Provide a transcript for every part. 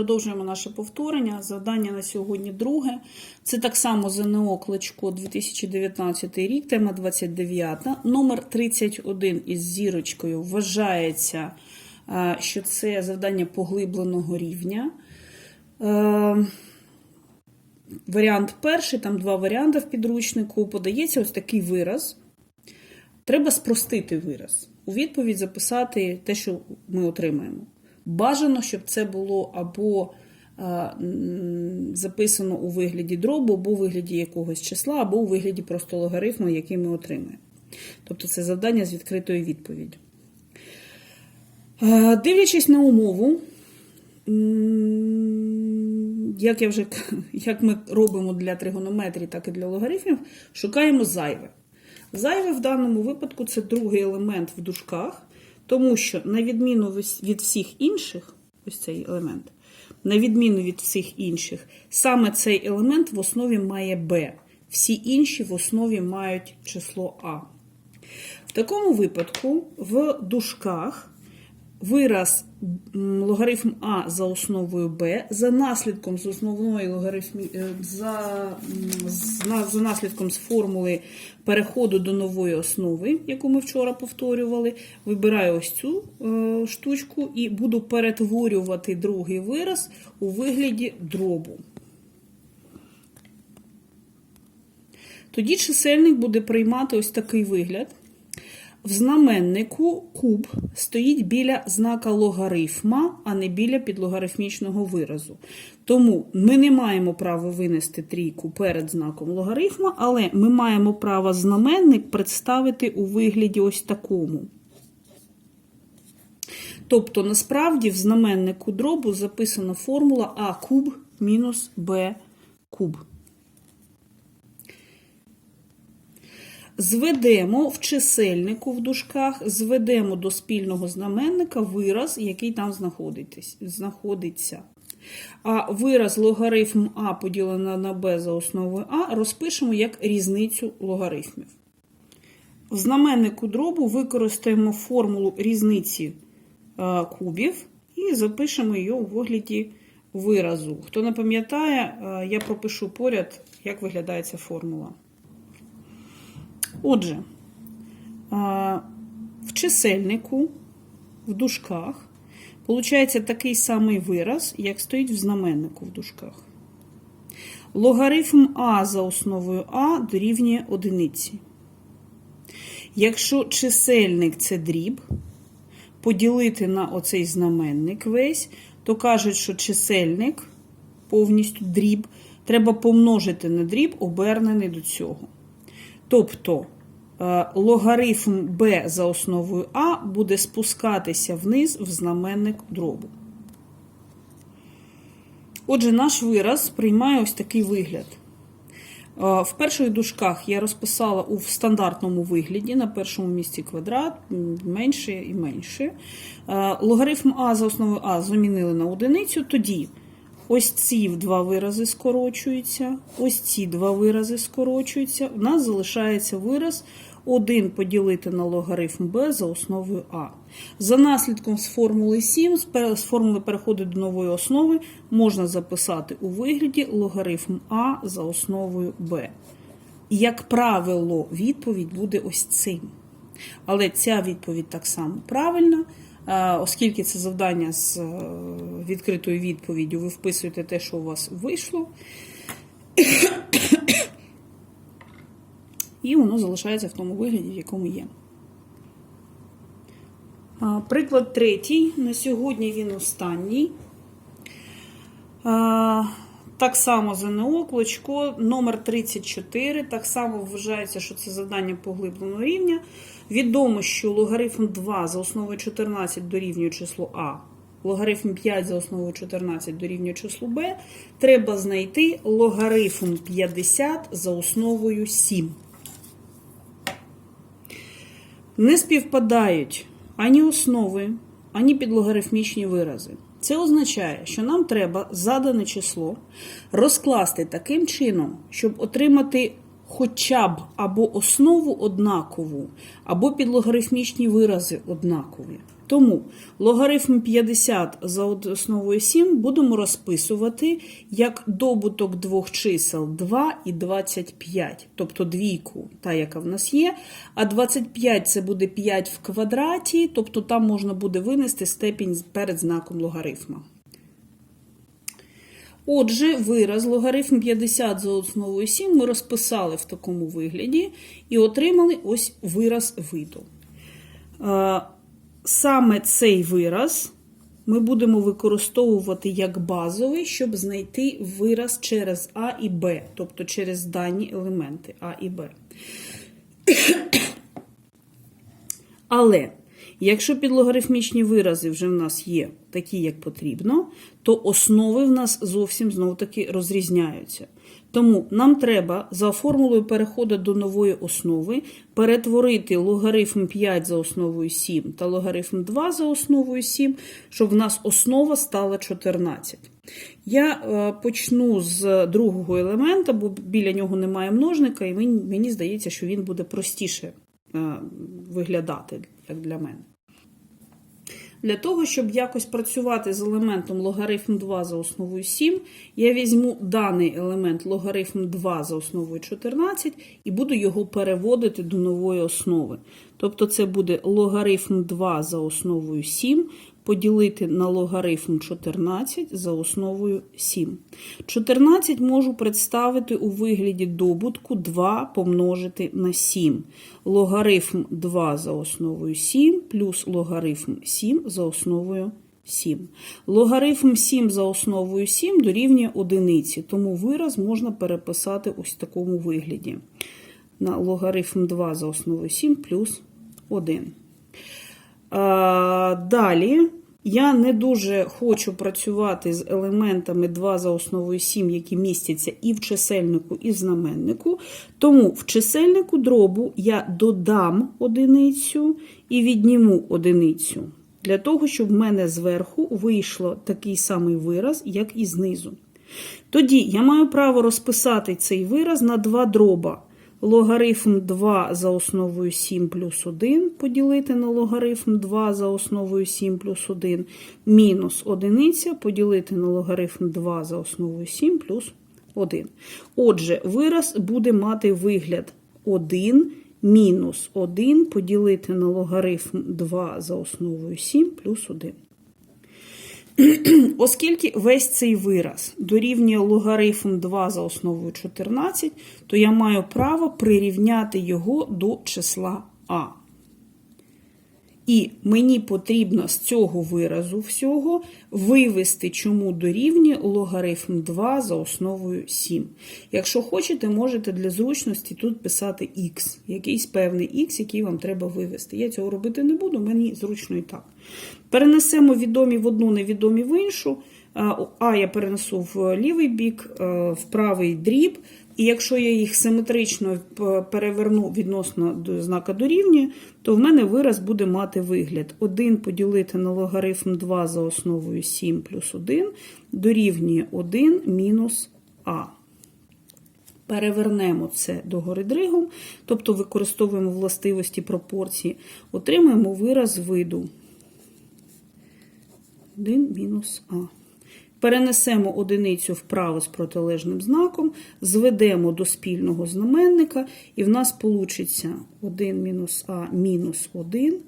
Продовжуємо наше повторення. Завдання на сьогодні друге. Це так само ЗНО Кличко 2019 рік, тема 29. Номер 31 із зірочкою вважається, е, що це завдання поглибленого рівня. Е, Варіант перший, там два варіанти в підручнику. Подається ось такий вираз. Треба спростити вираз. У відповідь записати те, що ми отримаємо. Бажано, щоб це було або е, записано у вигляді дробу, або у вигляді якогось числа, або у вигляді просто логарифму, який ми отримаємо. Тобто це завдання з відкритою відповіддю. Е, Дивлячись на умову, як, я вже, як ми робимо для тригонометрії, так і для логарифмів, шукаємо зайве. Зайве в даному випадку це другий елемент в дужках, тому що, на відміну від всіх інших, ось цей елемент, на відміну від всіх інших, саме цей елемент в основі має Б. Всі інші в основі мають число А. В такому випадку в дужках вираз логарифм А за основою Б за наслідком з основної логарифмі е, за, за наслідком з формули переходу до нової основи, яку ми вчора повторювали, вибираю ось цю е, штучку і буду перетворювати другий вираз у вигляді дробу. Тоді чисельник буде приймати ось такий вигляд. В знаменнику куб стоїть біля знака логарифма, а не біля підлогарифмічного виразу. Тому ми не маємо права винести трійку перед знаком логарифма, але ми маємо право знаменник представити у вигляді ось такому. Тобто, насправді, в знаменнику дробу записана формула А куб мінус Б куб. Зведемо в чисельнику в дужках, зведемо до спільного знаменника вираз, який там знаходиться. А вираз логарифм А поділено на Б за основою А розпишемо як різницю логарифмів. В знаменнику дробу використаємо формулу різниці е, кубів і запишемо її у вигляді виразу. Хто не пам'ятає, е, я пропишу поряд, як виглядає ця формула. Отже, в чисельнику, в дужках, получається такий самий вираз, як стоїть в знаменнику в дужках. Логарифм А за основою А дорівнює одиниці. Якщо чисельник це дріб, поділити на оцей знаменник весь, то кажуть, що чисельник повністю дріб треба помножити на дріб, обернений до цього. Тобто е, логарифм b за основою А буде спускатися вниз в знаменник дробу. Отже, наш вираз приймає ось такий вигляд. Е, В перших дужках я розписала у стандартному вигляді на першому місці квадрат, менше і менше. Е, Логарифм А за основою А замінили на одиницю, тоді ось ці два вирази скорочуються, ось ці два вирази скорочуються. У нас залишається вираз 1 поділити на логарифм b за основою А. За наслідком з формули 7, з формули переходу до нової основи, можна записати у вигляді логарифм А за основою b. Як правило, відповідь буде ось цим. Але ця відповідь так само правильна, оскільки це завдання з е, відкритою відповіддю, ви вписуєте те, що у вас вийшло. І воно залишається в тому вигляді, в якому є. Приклад третій. На сьогодні він останній. Так само ЗНО, Клочко, номер 34. Так само вважається, що це завдання поглибленого рівня. Відомо, що логарифм 2 за основою 14 дорівнює числу А. Логарифм 5 за основою 14 дорівнює числу Б. Треба знайти логарифм 50 за основою 7. Не співпадають ані основи, ані підлогарифмічні вирази. Це означає, що нам треба задане число розкласти таким чином, щоб отримати хоча б або основу однакову, або підлогарифмічні вирази однакові. Тому логарифм 50 за основою 7 будемо розписувати як добуток двох чисел 2 і 25, тобто двійку, та, яка в нас є. А 25 це буде 5 в квадраті, тобто там можна буде винести степінь перед знаком логарифма. Отже, вираз логарифм 50 за основою 7 ми розписали в такому вигляді і отримали ось вираз виду. Саме цей вираз ми будемо використовувати як базовий, щоб знайти вираз через А і Б, тобто через дані елементи А і Б. Але якщо підлогарифмічні вирази вже в нас є такі, як потрібно, то основи в нас зовсім знов таки розрізняються. Тому нам треба за формулою переходу до нової основи перетворити логарифм 5 за основою 7 та логарифм 2 за основою 7, щоб в нас основа стала 14. Я е, почну з другого елемента, бо біля нього немає множника, і мені, здається, що він буде простіше е, виглядати, як для мене. Для того, щоб якось працювати з елементом логарифм 2 за основою 7, я візьму даний елемент логарифм 2 за основою 14 і буду його переводити до нової основи. Тобто це буде логарифм 2 за основою 7 поділити на логарифм 14 за основою 7. 14 можу представити у вигляді добутку 2 помножити на 7. Логарифм 2 за основою 7 плюс логарифм 7 за основою 7. Логарифм 7 за основою 7 дорівнює одиниці, тому вираз можна переписати ось в такому вигляді. На логарифм 2 за основою 7 плюс 1. Далі я не дуже хочу працювати з елементами 2 за основою 7, які містяться і в чисельнику, і в знаменнику. Тому в чисельнику дробу я додам одиницю і відніму одиницю. Для того, щоб в мене зверху вийшло такий самий вираз, як і знизу. Тоді я маю право розписати цей вираз на два дроба. Логарифм 2 за основою 7 плюс 1 поділити на логарифм 2 за основою 7 плюс 1 мінус 1 поділити на логарифм 2 за основою 7 плюс 1. Отже, вираз буде мати вигляд 1 мінус 1 поділити на логарифм 2 за основою 7 плюс 1. Оскільки весь цей вираз дорівнює логарифм 2 за основою 14, то я маю право прирівняти його до числа А. І мені потрібно з цього виразу всього вивести, чому дорівнює логарифм 2 за основою 7. Якщо хочете, можете для зручності тут писати х, якийсь певний х, який вам треба вивести. Я цього робити не буду, мені зручно і так. Перенесемо відомі в одну, невідомі в іншу. А я перенесу в лівий бік, в правий дріб. І якщо я їх симетрично переверну відносно до знака дорівнює, то в мене вираз буде мати вигляд. 1 поділити на логарифм 2 за основою 7 плюс 1 дорівнює 1 мінус А. Перевернемо це догори дригом, тобто використовуємо властивості пропорції, отримаємо вираз виду 1 мінус А. Перенесемо одиницю вправо з протилежним знаком, зведемо до спільного знаменника, і в нас вийде 1 мінус А мінус 1.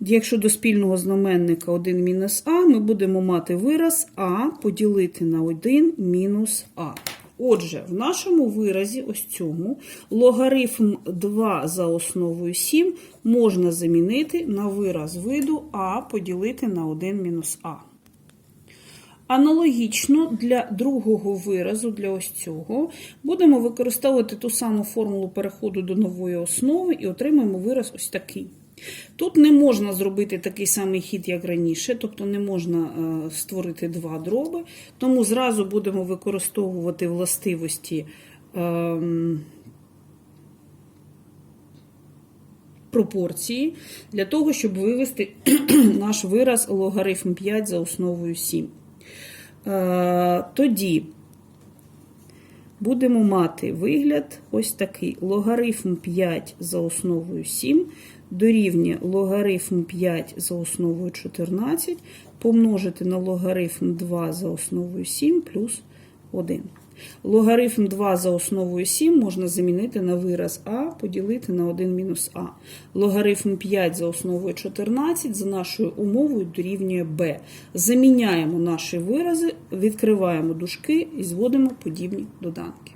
Якщо до спільного знаменника 1 мінус А, ми будемо мати вираз А поділити на 1 мінус А. Отже, в нашому виразі, ось цьому, логарифм 2 за основою 7 можна замінити на вираз виду А поділити на 1 мінус А. Аналогічно для другого виразу, для ось цього, будемо використовувати ту саму формулу переходу до нової основи і отримаємо вираз ось такий. Тут не можна зробити такий самий хід, як раніше, тобто не можна е, створити два дроби, тому зразу будемо використовувати властивості ем, пропорції для того, щоб вивести наш вираз логарифм 5 за основою 7. Е, тоді будемо мати вигляд ось такий: логарифм 5 за основою 7 дорівнює логарифм 5 за основою 14 помножити на логарифм 2 за основою 7 плюс 1. Логарифм 2 за основою 7 можна замінити на вираз а поділити на 1 мінус а. Логарифм 5 за основою 14 за нашою умовою дорівнює b. Заміняємо наші вирази, відкриваємо дужки і зводимо подібні доданки.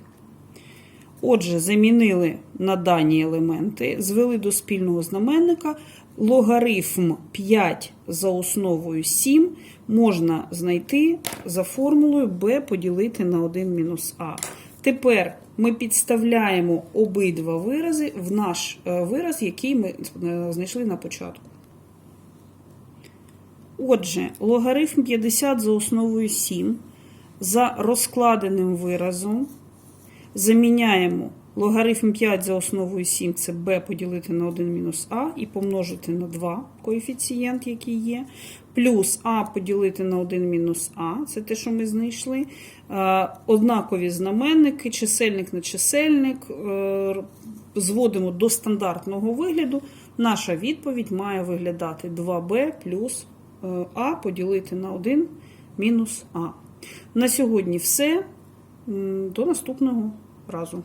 Отже, замінили на дані елементи, звели до спільного знаменника. Логарифм 5 за основою 7 можна знайти за формулою b поділити на 1 мінус а. Тепер ми підставляємо обидва вирази в наш е, вираз, який ми е, знайшли на початку. Отже, логарифм 50 за основою 7 за розкладеним виразом заміняємо логарифм 5 за основою 7 це b поділити на 1 мінус а і помножити на 2 коефіцієнт, який є, плюс а поділити на 1 мінус а, це те, що ми знайшли. Е, Однакові знаменники, чисельник на чисельник, е, зводимо до стандартного вигляду. Наша відповідь має виглядати 2b плюс е, а поділити на 1 мінус а. На сьогодні все. До наступного разу.